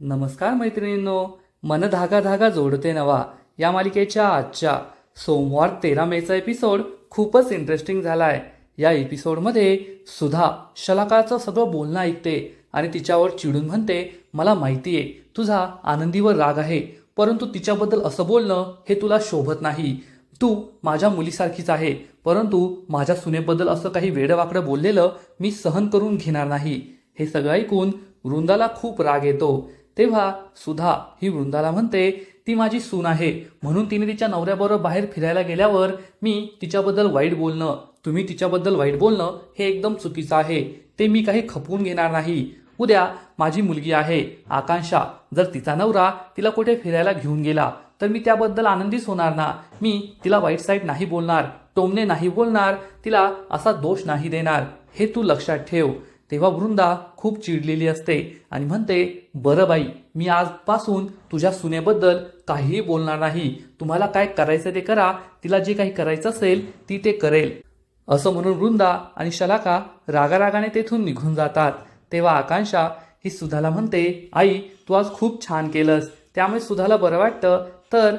नमस्कार मैत्रिणींनो मन धागा धागा जोडते नवा. या मालिकेच्या आजच्या सोमवार तेरा मेचा एपिसोड खूपच इंटरेस्टिंग झाला आहे या एपिसोडमध्ये सुधा शलाकाचं सगळं बोलणं ऐकते आणि तिच्यावर चिडून म्हणते मला माहिती आहे तुझा आनंदीवर राग आहे परंतु तिच्याबद्दल असं बोलणं हे तुला शोभत नाही. तू माझ्या मुलीसारखीच आहे परंतु माझ्या सुनेबद्दल असं काही वेडवाकडं बोललेलं मी सहन करून घेणार नाही. हे सगळं ऐकून वृंदाला खूप राग येतो. तेव्हा सुधा ही वृंदाला म्हणते ती माझी सून आहे. म्हणून तिने तिच्या नवऱ्याबरोबर बाहेर फिरायला गेल्यावर मी तिच्याबद्दल वाईट बोलणं तुम्ही तिच्याबद्दल वाईट बोलणं हे एकदम चुकीचं आहे. ते मी काही खपवून घेणार नाही. उद्या माझी मुलगी आहे आकांक्षा. जर तिचा नवरा तिला कुठे फिरायला घेऊन गेला तर मी त्याबद्दल आनंदीच होणार ना. मी तिला वाईट साईड नाही बोलणार टोमने नाही बोलणार तिला असा दोष नाही देणार. हे तू लक्षात ठेव. तेव्हा वृंदा खूप चिडलेली असते आणि म्हणते बरं बाई मी आजपासून तुझ्या सुनेबद्दल काहीही बोलणार नाही. तुम्हाला काय करायचं ते करा. तिला जे काही करायचं असेल ती ते करेल. असं म्हणून वृंदा आणि शलाका रागारागाने तेथून निघून जातात. तेव्हा आकांक्षा ही सुधाला म्हणते आई तू आज खूप छान केलंस. त्यामुळे सुधाला बरं वाटतं. तर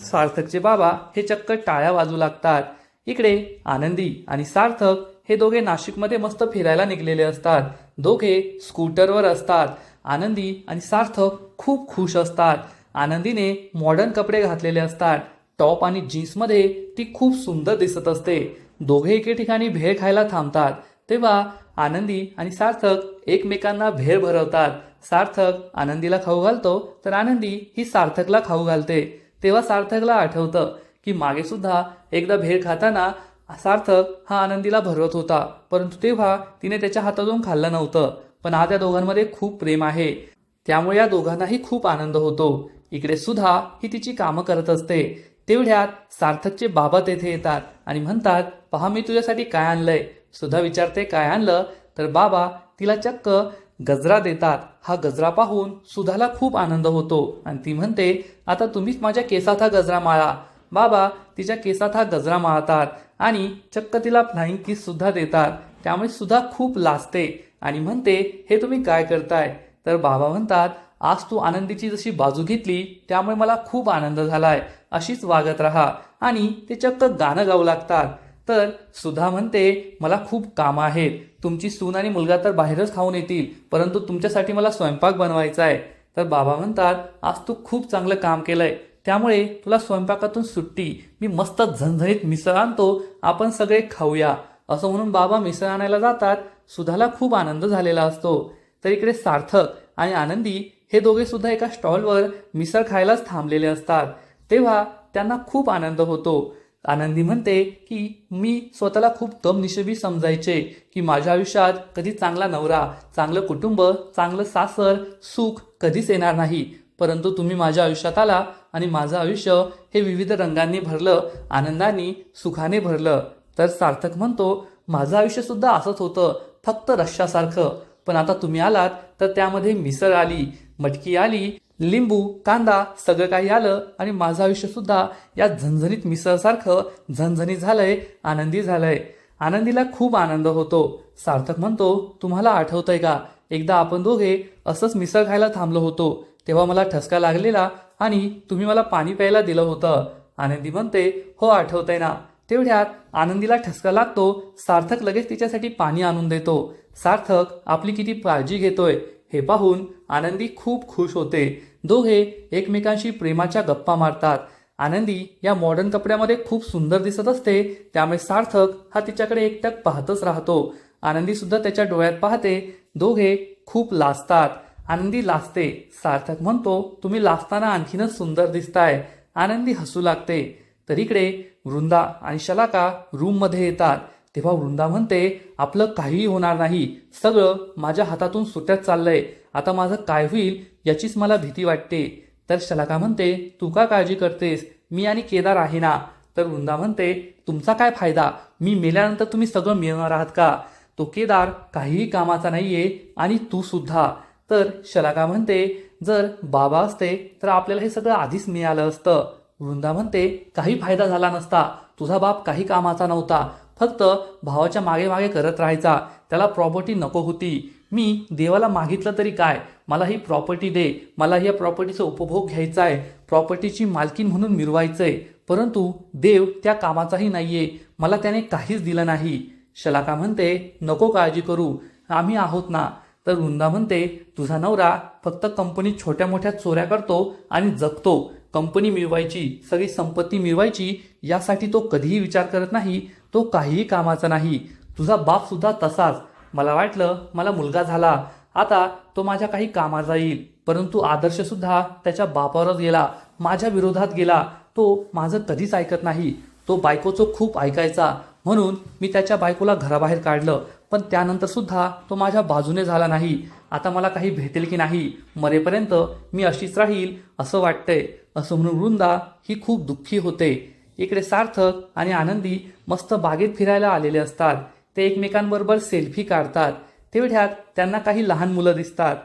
सार्थकचे बाबा हे चक्क टाळ्या वाजू लागतात. इकडे आनंदी आणि सार्थक हे दोघे नाशिकमध्ये मस्त फिरायला निघलेले असतात. दोघे स्कूटरवर असतात. आनंदी आणि सार्थक खूप खुश असतात. आनंदीने मॉडर्न कपडे घातलेले असतात. टॉप आणि जीन्समध्ये ती खूप सुंदर दिसत असते. दोघे एके ठिकाणी भेळ खायला थांबतात. तेव्हा आनंदी आणि सार्थक एकमेकांना भेळ भरवतात. सार्थक आनंदीला खाऊ घालतो तर आनंदी ही सार्थकला खाऊ घालते. तेव्हा सार्थकला आठवतं की मागे सुद्धा एकदा भेळ खाताना सार्थक हा आनंदीला भरवत होता परंतु तेव्हा तिने त्याच्या हातातून खाल्लं नव्हतं. पण हा त्या दोघांमध्ये खूप प्रेम आहे. त्यामुळे या दोघांनाही खूप आनंद होतो. इकडे सुधा ही तिची कामं करत असते. तेवढ्यात सार्थकचे बाबा तेथे येतात आणि म्हणतात पहा मी तुझ्यासाठी काय आणलंय? सुधा विचारते काय आणलं? तर बाबा तिला चक्क गजरा देतात. हा गजरा पाहून सुधाला खूप आनंद होतो आणि ती म्हणते आता तुम्हीच माझ्या केसात हा गजरा माळा बाबा तिच्या केसात हा गजरा माळतात आणि चक्क तिला फ्लाईंग किस सुद्धा देतात. त्यामुळे सुद्धा खूप लाजते आणि म्हणते हे तुम्ही काय करताय? तर बाबा म्हणतात आज तू आनंदीची जशी बाजू घेतली त्यामुळे मला खूप आनंद झालाय. अशीच वागत राहा. आणि ते चक्क गाणं गाऊ लागतात. तर सुधा म्हणते मला खूप कामं आहेत. तुमची सून आणि मुलगा तर बाहेरच खाऊन येतील परंतु तुमच्यासाठी मला स्वयंपाक बनवायचा आहे तर बाबा म्हणतात आज तू खूप चांगलं काम केलंय. त्यामुळे तुला स्वयंपाकातून सुट्टी मी मस्त झणझणीत मिसळ आणतो आपण सगळे खाऊया. असं म्हणून बाबा मिसळ आणायला जातात. सुधाला खूप आनंद झालेला असतो. तर इकडे सार्थक आणि आनंदी हे दोघे सुद्धा एका स्टॉलवर मिसळ खायलाच थांबलेले असतात. तेव्हा त्यांना खूप आनंद होतो. आनंदी म्हणते की मी स्वतःला खूप कम समजायचे की माझ्या आयुष्यात कधी चांगला नवरा चांगलं कुटुंब चांगलं सासर सुख कधीच येणार नाही. परंतु तुम्ही माझ्या आयुष्यात आला आणि माझं आयुष्य हे विविध रंगांनी भरलं आनंदाने सुखाने भरलं. तर सार्थक म्हणतो माझं आयुष्यसुद्धा असंच होतं फक्त रश्शासारखं पण आता तुम्ही आलात तर त्यामध्ये मिसळ आली मटकी आली लिंबू कांदा सगळं काही आलं आणि माझं आयुष्यसुद्धा या झणझणीत मिसळसारखं झणझणीत झालंय आनंदी झालंय. आनंदीला खूप आनंद होतो. सार्थक म्हणतो तुम्हाला आठवतंय का? एकदा आपण दोघे असंच मिसळ खायला थांबलो होतो. तेव्हा मला ठसका लागलेला आणि तुम्ही मला पाणी प्यायला दिलं होतं. आनंदी म्हणते हो आठवतंय ना. तेवढ्यात आनंदीला ठसका लागतो सार्थक लगेच तिच्यासाठी पाणी आणून देतो. सार्थक आपली किती काळजी घेतोय. हे पाहून आनंदी खूप खुश होते. दोघे एकमेकांशी प्रेमाच्या गप्पा मारतात. आनंदी या मॉडर्न कपड्यामध्ये खूप सुंदर दिसत असते. त्यामुळे सार्थक हा तिच्याकडे एकटक पाहतच राहतो. आनंदी सुद्धा त्याच्या डोळ्यात पाहते. दोघे खूप लाजतात. आनंदी लाजते. सार्थक म्हणतो तुम्ही लाजताना आणखीनच सुंदर दिसताय. आनंदी हसू लागते. तर इकडे वृंदा आणि शलाका रूममध्ये येतात. तेव्हा वृंदा म्हणते आपलं काहीही होणार नाही. सगळं माझ्या हातातून सुटत चाललंय. आता माझं काय होईल याचीच मला भीती वाटते. तर शलाका म्हणते तू का काळजी करतेस? मी आणि केदार आहे ना? तर वृंदा म्हणते तुमचा काय फायदा? मी मेल्यानंतर तुम्ही सगळं मिळवणार आहात का? तो केदार काहीही कामाचा नाहीये आणि तू सुद्धा. तर शलाका म्हणते जर बाबा असते तर आपल्याला हे सगळं आधीच मिळालं असतं. वृंदा म्हणते काही फायदा झाला नसता. तुझा बाप काही कामाचा नव्हता. फक्त भावाच्या मागे मागे करत राहायचा. त्याला प्रॉपर्टी नको होती. मी देवाला मागितलं तरी काय? मला ही प्रॉपर्टी दे. मला या प्रॉपर्टीचा उपभोग घ्यायचा आहे प्रॉपर्टीची मालकीन म्हणून मिरवायचंय. परंतु देव त्या कामाचाही नाहीये. मला त्याने काहीच दिलं नाही. शलाका म्हणते नको काळजी करू. आम्ही आहोत ना. तर वृंदा म्हणते तुझा नवरा फक्त कंपनीत छोट्या मोठ्या चोऱ्या करतो आणि जगतो. कंपनी मिळवायची सगळी संपत्ती मिळवायची यासाठी तो कधीही विचार करत नाही तो काहीही कामाचा नाही. तुझा बाप सुद्धा तसाच. मला वाटलं मला मुलगा झाला. आता तो माझ्या काही कामाचा येईल परंतु आदर्श सुद्धा त्याच्या बापावरच गेला. माझ्या विरोधात गेला. तो माझं कधीच ऐकत नाही. तो बायकोचं खूप ऐकायचा. म्हणून मी त्याच्या बायकोला घराबाहेर काढलं. पण त्यानंतर सुद्धा तो माझ्या बाजूने झाला नाही. आता मला काही भेटेल की नाही मरेपर्यंत मी अशीच राहील असं वाटतंय. असं म्हणून वृंदा ही खूप दुःखी होते. इकडे सार्थक आणि आनंदी मस्त बागेत फिरायला आलेले असतात. ते एकमेकांबरोबर सेल्फी काढतात. तेवढ्यात त्यांना काही लहान मुलं दिसतात.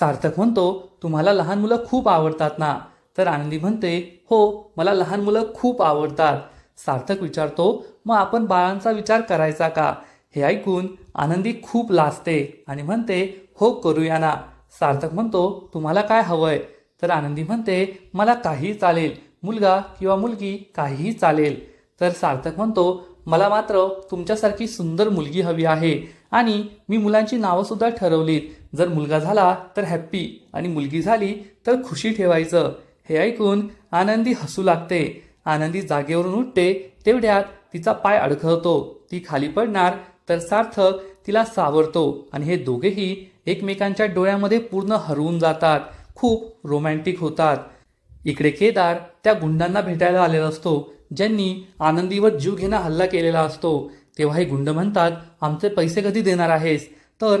सार्थक म्हणतो तुम्हाला लहान मुलं खूप आवडतात ना? तर आनंदी म्हणते हो मला लहान मुलं खूप आवडतात. सार्थक विचारतो मग आपण बाळांचा विचार करायचा का? हे ऐकून आनंदी खूप लाजते आणि म्हणते हो करूया ना सार्थक म्हणतो तुम्हाला काय हवंय? तर आनंदी म्हणते मला काहीही चालेल. मुलगा किंवा मुलगी काहीही चालेल. तर सार्थक म्हणतो मला मात्र तुमच्यासारखी सुंदर मुलगी हवी आहे आणि मी मुलांची नावंसुद्धा ठरवलीत. जर मुलगा झाला तर हॅप्पी आणि मुलगी झाली तर खुशी ठेवायचं. हे ऐकून आनंदी हसू लागते. आनंदी जागेवरून उठते. तेवढ्यात तिचा पाय अडखळतो. ती खाली पडणार. तर सार्थक तिला सावरतो आणि हे दोघेही एकमेकांच्या डोळ्यामध्ये पूर्ण हरवून जातात. खूप रोमॅन्टिक होतात. इकडे केदार त्या गुंडांना भेटायला आलेला असतो. ज्यांनी आनंदीवर जीव घेणं हल्ला केलेला असतो. तेव्हा हे गुंड म्हणतात आमचे पैसे कधी देणार आहेस? तर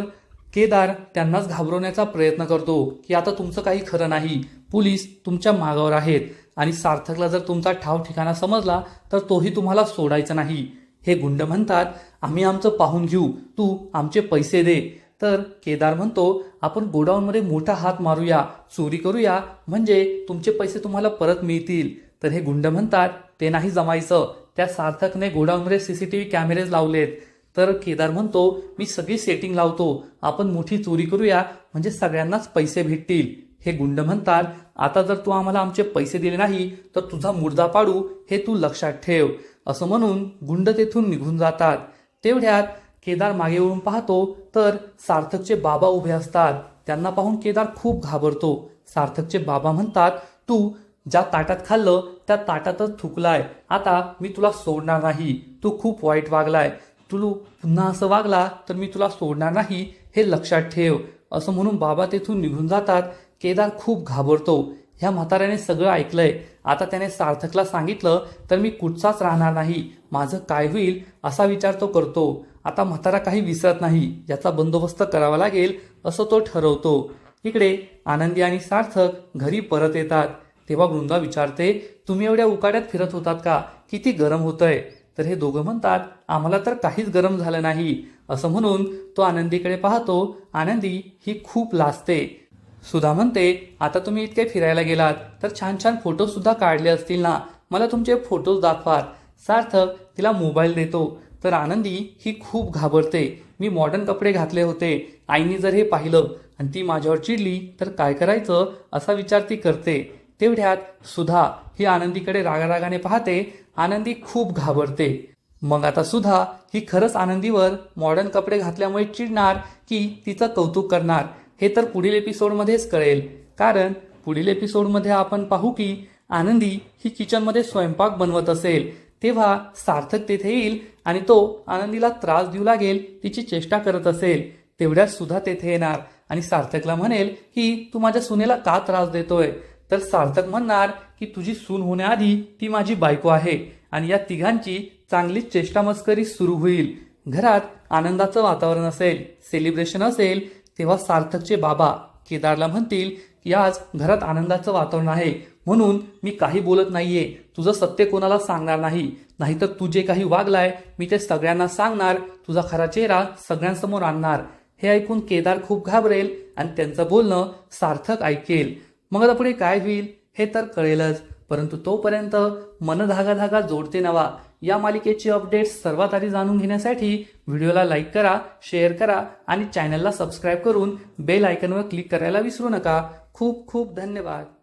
केदार त्यांनाच घाबरवण्याचा प्रयत्न करतो की आता तुमचं काही खरं नाही. पोलीस तुमच्या मागावर आहेत आणि सार्थकला जर तुमचा ठाव ठिकाणा समजला तर तोही तुम्हाला सोडायचा नाही. हे गुंड म्हणतात आम्ही आमचं पाहून घेऊ. तू आमचे पैसे दे. तर केदार म्हणतो आपण गोडाऊनमध्ये मोठा हात मारूया चोरी करूया. म्हणजे तुमचे पैसे तुम्हाला परत मिळतील. तर हे गुंड म्हणतात ते नाही जमायचं. त्या सार्थकने गोडाऊनमध्ये C C T V cameras लावलेत. तर केदार म्हणतो मी सगळी सेटिंग लावतो. आपण मोठी चोरी करूया. म्हणजे सगळ्यांनाच पैसे भेटतील. हे गुंड म्हणतात आता जर तू आम्हाला आमचे पैसे दिले नाही तर तुझा मुर्दा पाडू. हे तू लक्षात ठेव. असं म्हणून गुंड तेथून निघून जातात. तेवढ्यात केदार मागे वळून पाहतो तर सार्थकचे बाबा उभे असतात. त्यांना पाहून केदार खूप घाबरतो. सार्थकचे बाबा म्हणतात तू ज्या ताटात खाल्लं त्या ताटातच थुकलाय. आता मी तुला सोडणार नाही. तू खूप वाईट वागलाय. तुलू पुन्हा असं वागला तर मी तुला सोडणार नाही. हे लक्षात ठेव. असं म्हणून बाबा तेथून निघून जातात. केदार खूप घाबरतो. ह्या म्हाताऱ्याने सगळं ऐकलंय. आता त्याने सार्थकला सांगितलं तर मी कुठचाच राहणार नाही. माझं काय होईल असा विचार तो करतो. आता म्हातारा काही विसरत नाही. याचा बंदोबस्त करावा लागेल असं तो ठरवतो. इकडे आनंदी आणि सार्थक घरी परत येतात. तेव्हा वृंदा विचारते तुम्ही एवढ्या उकाड्यात फिरत होतात का? किती गरम होतंय. तर हे दोघं म्हणतात आम्हाला तर काहीच गरम झालं नाही. असं म्हणून तो आनंदीकडे पाहतो. आनंदी ही खूप लाजते. सुधा म्हणते आता तुम्ही इतके फिरायला गेलात तर छान छान फोटोसुद्धा काढले असतील ना? मला तुमचे फोटोज दाखवात सार्थक तिला मोबाईल देतो. तर आनंदी ही खूप घाबरते. मी मॉडर्न कपडे घातले होते. आईने जर हे पाहिलं आणि ती माझ्यावर चिडली तर काय करायचं? असा विचार ती करते. तेवढ्यात सुधा ही आनंदीकडे रागारागाने पाहते. आनंदी खूप घाबरते. मग आता सुधा ही खरंच आनंदीवर मॉडर्न कपडे घातल्यामुळे चिडणार की तिचं कौतुक करणार? हे तर पुढील एपिसोडमध्येच कळेल. कारण पुढील एपिसोडमध्ये आपण पाहू की आनंदी ही किचनमध्ये स्वयंपाक बनवत असेल. तेव्हा सार्थक तेथे येईल आणि तो आनंदीला त्रास देऊ लागेल तिची चेष्टा करत असेल. तेवढ्यात सुद्धा तेथे येणार आणि सार्थकला म्हणेल की तू माझ्या सुनेला का त्रास देतोय? तर सार्थक म्हणणार की तुझी सून होण्याआधी ती माझी बायको आहे आणि या तिघांची चांगलीच चेष्टामस्करी सुरू होईल. घरात आनंदाचं वातावरण असेल सेलिब्रेशन असेल तेव्हा सार्थकचे बाबा केदारला म्हणतील की आज घरात आनंदाचं वातावरण आहे. म्हणून मी काही बोलत नाहीये. तुझं सत्य कोणाला सांगणार नाही? नाहीतर तू जे काही वागलाय मी ते सगळ्यांना सांगणार. तुझा खरा चेहरा सगळ्यांसमोर आणणार. हे ऐकून केदार खूप घाबरेल आणि त्यांचं बोलणं सार्थक ऐकेल. मग आता पुढे काय होईल हे तर कळेलच. परंतु तोपर्यंत मन धागा धागा जोडते नवा. या मालिकेची अपडेट्स सर्वात आधी जाणून घेण्यासाठी व्हिडिओला लाईक करा शेअर करा आणि चॅनलला सबस्क्राईब करून बेल आयकनवर क्लिक करायला विसरू नका. खूप खूप धन्यवाद.